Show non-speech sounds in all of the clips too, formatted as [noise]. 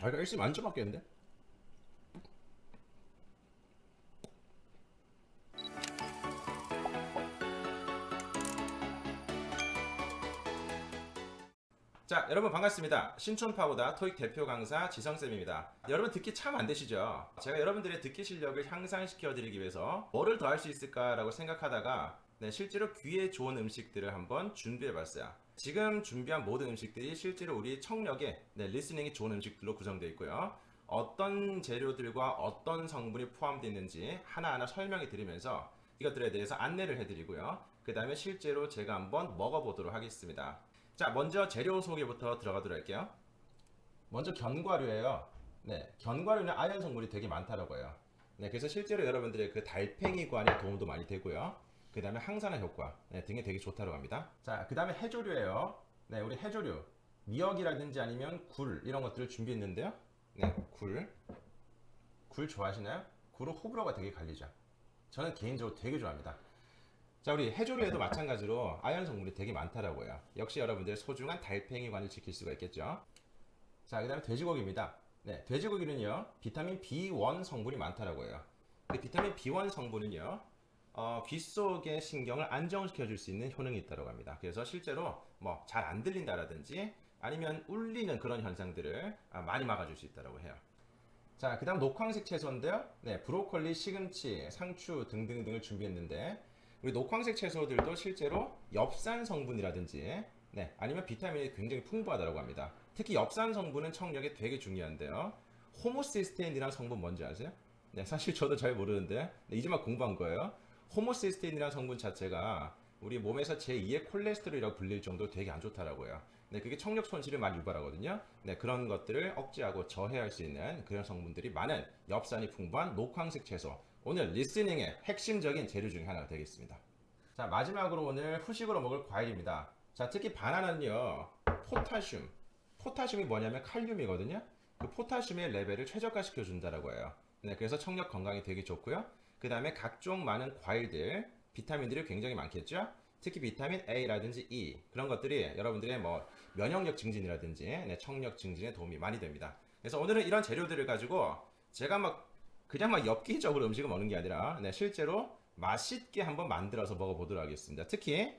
아, 이거 일시 완전 맞겠는데? 자, 여러분 반갑습니다. 신촌파보다 토익 대표 강사 지성쌤입니다. 여러분 듣기 참 안 되시죠? 제가 여러분들의 듣기 실력을 향상시켜 드리기 위해서 뭐를 더 할 수 있을까 라고 생각하다가 네, 실제로 귀에 좋은 음식들을 한번 준비해 봤어요. 지금 준비한 모든 음식들이 실제로 우리 청력에 네, 리스닝이 좋은 음식들로 구성되어 있고요. 어떤 재료들과 어떤 성분이 포함되어 있는지 하나하나 설명해 드리면서 이것들에 대해서 안내를 해 드리고요. 그 다음에 실제로 제가 한번 먹어보도록 하겠습니다. 자, 먼저 재료 소개부터 들어가도록 할게요. 먼저 견과류예요. 네, 견과류는 아연 성분이 되게 많다라고 해요. 네, 그래서 실제로 여러분들의 그 달팽이관에 도움도 많이 되고요. 그 다음에 항산화 효과 네, 등에 되게 좋다고 합니다. 자, 그 다음에 해조류예요. 네, 우리 해조류 미역이라든지 아니면 굴 이런 것들을 준비했는데요. 네, 굴. 굴 좋아하시나요? 굴은 호불호가 되게 갈리죠. 저는 개인적으로 되게 좋아합니다. 자, 우리 해조류에도 마찬가지로 아연 성분이 되게 많다라고 해요. 역시 여러분들의 소중한 달팽이관을 지킬 수가 있겠죠. 자, 그 다음에 돼지고기입니다. 네, 돼지고기는요, 비타민 B1 성분이 많다라고 해요. 그 비타민 B1 성분은요, 어, 귀 속의 신경을 안정시켜 줄 수 있는 효능이 있다고 합니다. 그래서 실제로 뭐 잘 안 들린다라든지 아니면 울리는 그런 현상들을 아, 많이 막아줄 수 있다고 해요. 자, 그 다음 녹황색 채소인데요. 네, 브로콜리, 시금치, 상추 등등등을 준비했는데, 우리 녹황색 채소들도 실제로 엽산 성분이라든지, 네, 아니면 비타민이 굉장히 풍부하다고 합니다. 특히 엽산 성분은 청력에 되게 중요한데요. 호모시스테인이라는 성분 뭔지 아세요? 네, 사실 저도 잘 모르는데, 네, 이제 막 공부한 거예요. 호모시스테인이라는 성분 자체가 우리 몸에서 제2의 콜레스테롤이라고 불릴 정도로 되게 안 좋다라고 해요. 네, 그게 청력 손실을 많이 유발하거든요. 네, 그런 것들을 억제하고 저해할 수 있는 그런 성분들이 많은 엽산이 풍부한 녹황색 채소. 오늘 리스닝의 핵심적인 재료 중에 하나가 되겠습니다. 자, 마지막으로 오늘 후식으로 먹을 과일입니다. 자, 특히 바나나는요, 포타슘. 포타슘이 뭐냐면 칼륨이거든요. 그 포타슘의 레벨을 최저화시켜 준다라고 해요. 네, 그래서 청력 건강에 되게 좋고요. 그 다음에 각종 많은 과일들, 비타민들이 굉장히 많겠죠. 특히 비타민 A라든지 E 그런 것들이 여러분들의 뭐 면역력 증진이라든지 네, 청력 증진에 도움이 많이 됩니다. 그래서 오늘은 이런 재료들을 가지고 제가 막 그냥 막 엽기적으로 음식을 먹는 게 아니라 네, 실제로 맛있게 한번 만들어서 먹어보도록 하겠습니다. 특히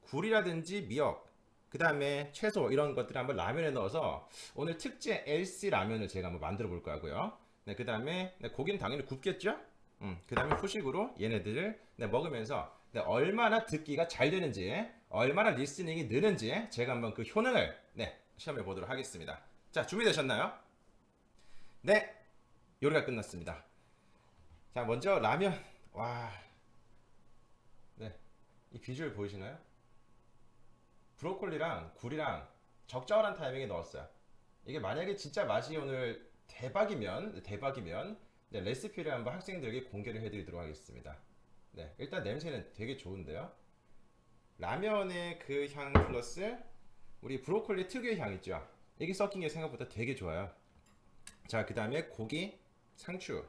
굴이라든지 미역, 그 다음에 채소 이런 것들을 한번 라면에 넣어서 오늘 특제 LC 라면을 제가 한번 만들어 볼 거고요. 네, 그 다음에 네, 고기는 당연히 굽겠죠? 음, 그 다음에 후식으로 얘네들을 네, 먹으면서 네, 얼마나 듣기가 잘 되는지, 얼마나 리스닝이 느는지 제가 한번 그 효능을 네, 시험해 보도록 하겠습니다. 자, 준비되셨나요? 네, 요리가 끝났습니다. 자, 먼저 라면. 와, 네, 이 비주얼 보이시나요? 브로콜리랑 굴이랑 적절한 타이밍에 넣었어요. 이게 만약에 진짜 맛이 오늘 대박이면, 대박이면 네, 레시피를 한번 학생들에게 공개를 해드리도록 하겠습니다. 네, 일단 냄새는 되게 좋은데요. 라면의 그 향 플러스 우리 브로콜리 특유의 향 있죠. 이게 섞인 게 생각보다 되게 좋아요. 자, 그 다음에 고기, 상추,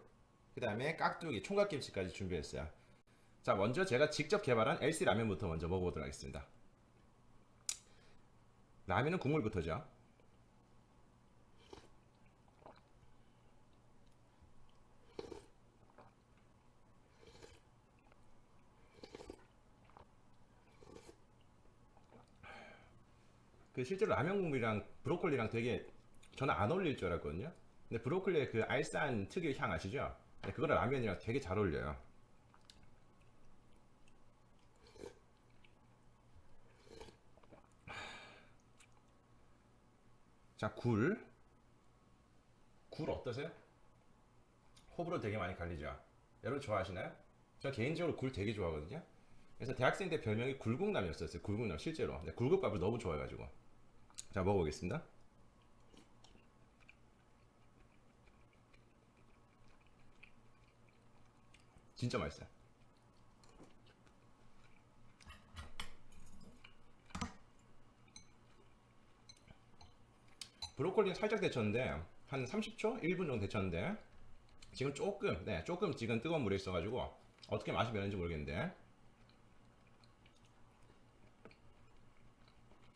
그 다음에 깍두기, 총각김치까지 준비했어요. 자, 먼저 제가 직접 개발한 LC 라면부터 먼저 먹어보도록 하겠습니다. 라면은 국물부터죠. 그 실제로 라면 국물이랑 브로콜리랑 되게 저는 안 어울릴 줄 알았거든요. 근데 브로콜리의 그 알싸한 특유의 향 아시죠? 네, 그거랑 라면이랑 되게 잘 어울려요. 자, 굴. 굴 어떠세요? 호불호 되게 많이 갈리죠? 여러분 좋아하시나요? 저 개인적으로 굴 되게 좋아하거든요. 그래서 대학생 때 별명이 굴국남이었어요. 굴국남 실제로. 굴국밥을 너무 좋아해가지고. 자 먹어보겠습니다. 진짜 맛있어요. 브로콜리는 살짝 데쳤는데 한 30초, 1분 정도 데쳤는데 지금 조금, 네, 조금 지금 뜨거운 물에 있어가지고 어떻게 맛이 변했는지 모르겠는데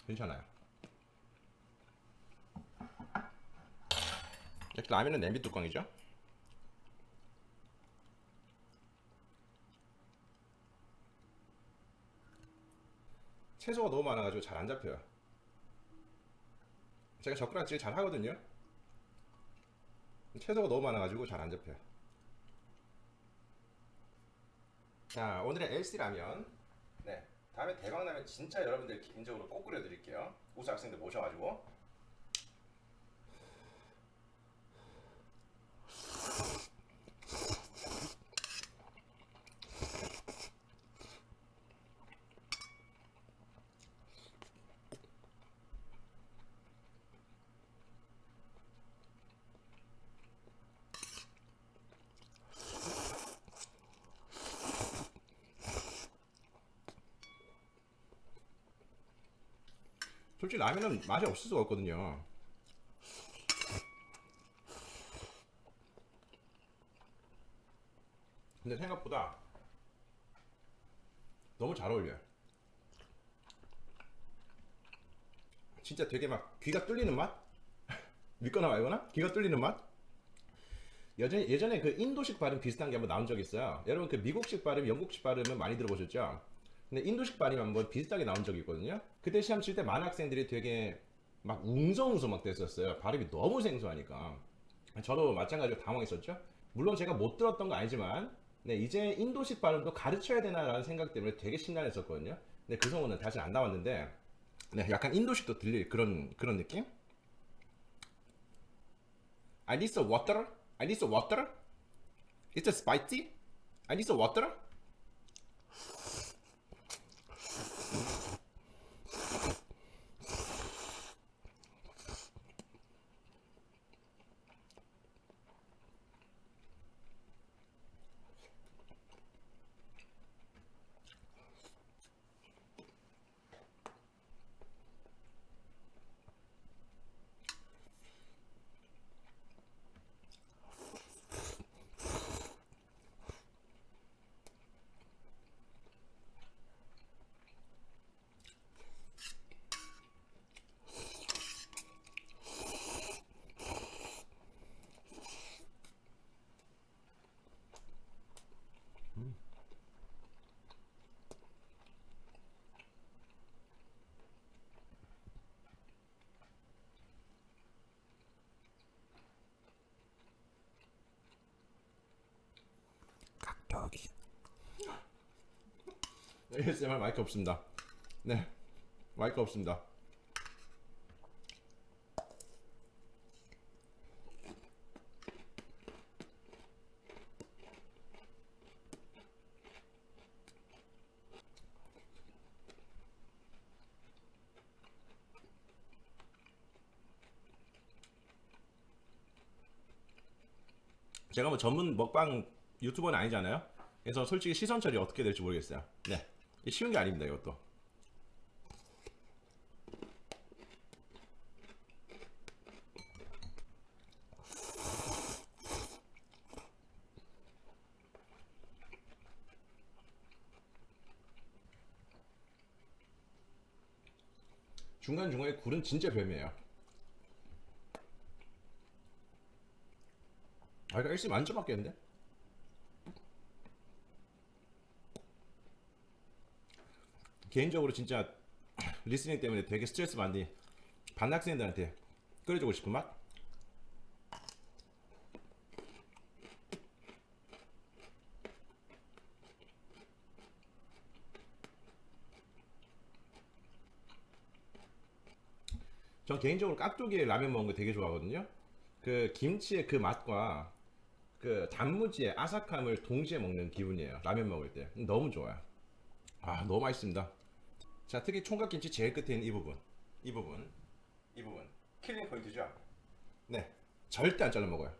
괜찮아요. 라면은 냄비 뚜껑이죠. 채소가 너무 많아가지고 잘 안 잡혀요. 제가 젓가락질 잘 하거든요. 채소가 너무 많아가지고 잘 안 잡혀요. 자, 오늘의 LC 라면. 네. 다음에 대박 나면 진짜 여러분들 개인적으로 꼭 끓여드릴게요. 우수 학생들 모셔가지고. 솔직히 라면은 맛이 없을 수가 없거든요. 근데 생각보다 너무 잘 어울려요. 진짜 되게 막 귀가 뚫리는 맛? [laughs] 믿거나 말거나 귀가 뚫리는 맛? 예전에, 예전에 그 인도식 발음 비슷한 게 한번 나온 적 있어요. 여러분 그 미국식 발음, 영국식 발음은 많이 들어보셨죠? 근데 인도식 발음이 한번 비슷하게 나온 적이 있거든요. 그때 시험 칠 때 많은 학생들이 되게 막 웅성웅성 막 됐었어요. 발음이 너무 생소하니까. 저도 마찬가지로 당황했었죠. 물론 제가 못 들었던 거 아니지만, 네, 이제 인도식 발음도 가르쳐야 되나라는 생각 때문에 되게 심란했었거든요. 근데 그 소문은 다시 안 나왔는데, 네, 약간 인도식도 들릴 그런, 그런 느낌? I need some water. I need some water. It's spicy. I need some water. 각도기. ASMR 마이크 없습니다. 네, 마이크 없습니다. 제가 뭐 전문 먹방 유튜버는 아니잖아요. 그래서 솔직히 시선 처리 어떻게 될지 모르겠어요. 네. 쉬운 게 아닙니다, 이것도. 중간중간에 굴은 진짜 별미예요. 아, 이거 일시 만점 맞겠는데? 개인적으로 진짜 [clears throat] 리스닝 때문에 되게 스트레스 받는 반학생들한테 끓여주고 싶은 맛? 전 개인적으로 깍두기에 라면 먹는 거 되게 좋아하거든요. 그 김치의 그 맛과 그 단무지의 아삭함을 동시에 먹는 기분이에요. 라면 먹을 때 너무 좋아요. 아 너무 맛있습니다. 자 특히 총각김치 제일 끝에 있는 이 부분, 이 부분, 이 부분 킬링 포인트죠. 네, 절대 안 잘라 먹어요.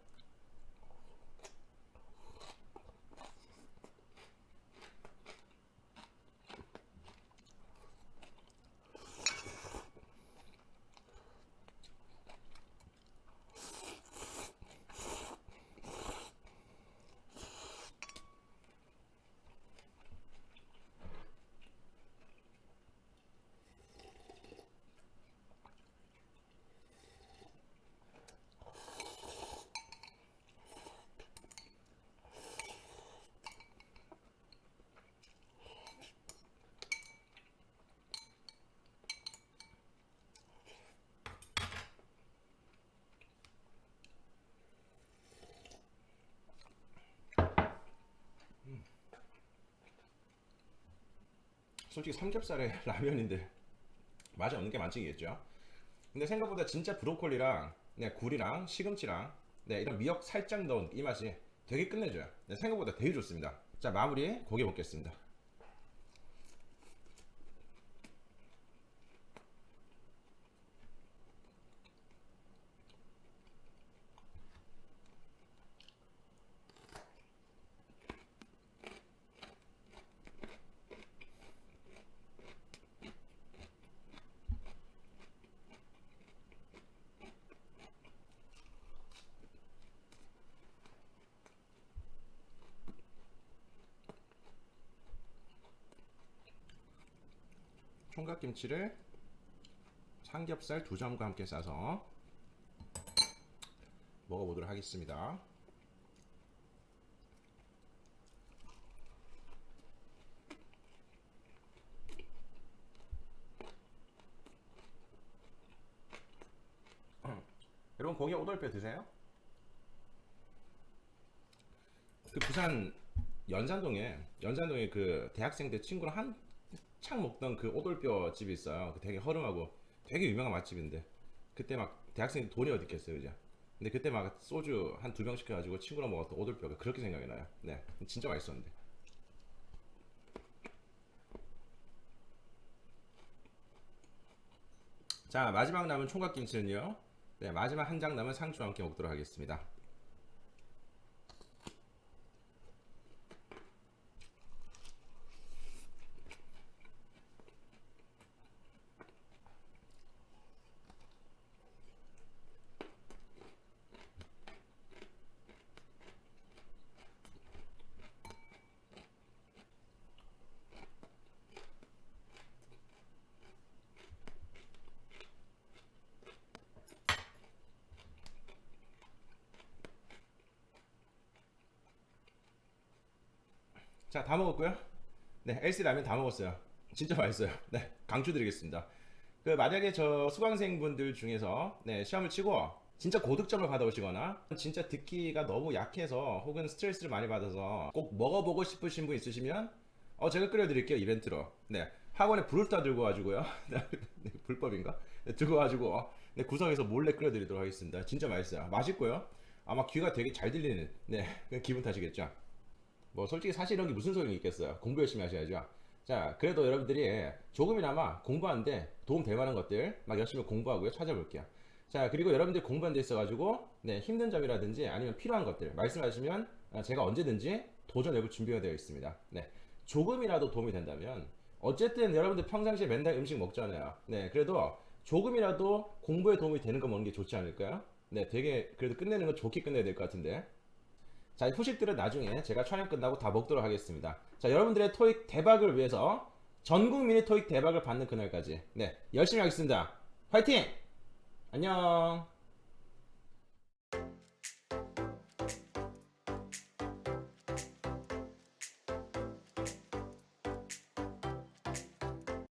솔직히 삼겹살에 [laughs] 라면인데 맛이 없는 게 많지겠죠. 근데 생각보다 진짜 브로콜리랑 네, 굴이랑 시금치랑 네, 이런 미역 살짝 넣은 이 맛이 되게 끝내줘요. 네, 생각보다 되게 좋습니다. 자 마무리 고기 먹겠습니다. 총각김치를 삼겹살 두 점과 함께 싸서 먹어보도록 하겠습니다. 여러분 고기 오돌뼈 드세요? 그 부산 연산동에 연산동에 그 대학생 때 친구랑 한 창 먹던 그 오돌뼈 집이 있어요. 그 되게 허름하고 되게 유명한 맛집인데 그때 막 대학생 돈이 어디 있겠어요, 이제. 근데 그때 막 소주 한 두 병 시켜가지고 친구랑 먹었던 오돌뼈가 그렇게 생각이 나요. 네, 진짜 맛있었는데. 자 마지막 남은 총각김치는요. 네, 마지막 한 장 남은 상추와 함께 먹도록 하겠습니다. 자, 다 먹었고요. 네, LC 라면 다 먹었어요. 진짜 맛있어요. 네, 강추드리겠습니다. 그 만약에 저 수강생분들 중에서 네, 시험을 치고 진짜 고득점을 받아오시거나 진짜 듣기가 너무 약해서 혹은 스트레스를 많이 받아서 꼭 먹어보고 싶으신 분 있으시면 어 제가 끓여드릴게요 이벤트로 네 학원에 불을 다 들고 와가지고요 [laughs] 네, 불법인가 네, 들고 와가지고 네, 구석에서 몰래 끓여드리도록 하겠습니다 진짜 맛있어요 맛있고요 아마 귀가 되게 잘 들리는 네 기분 탓이겠죠 뭐 솔직히 사실 여기 무슨 소용이 있겠어요. 공부 열심히 하셔야죠. 자, 그래도 여러분들이 조금이나마 공부하는데 도움 될 만한 것들 막 열심히 공부하고요. 찾아볼게요. 자, 그리고 여러분들 공부하는 데 있어 가지고 네, 힘든 점이라든지 아니면 필요한 것들 말씀하시면 아, 제가 언제든지 도전해볼 준비가 되어 있습니다. 네, 조금이라도 도움이 된다면 어쨌든 여러분들 평상시에 맨날 음식 먹잖아요. 네, 그래도 조금이라도 공부에 도움이 되는 거 먹는 게 좋지 않을까요? 네, 되게 그래도 끝내는 건 좋게 끝내야 될 것 같은데. 자, 후식들은 나중에 제가 촬영 끝나고 다 먹도록 하겠습니다. 자, 여러분들의 토익 대박을 위해서 전 국민의 토익 대박을 받는 그날까지 네, 열심히 하겠습니다. 화이팅! 안녕!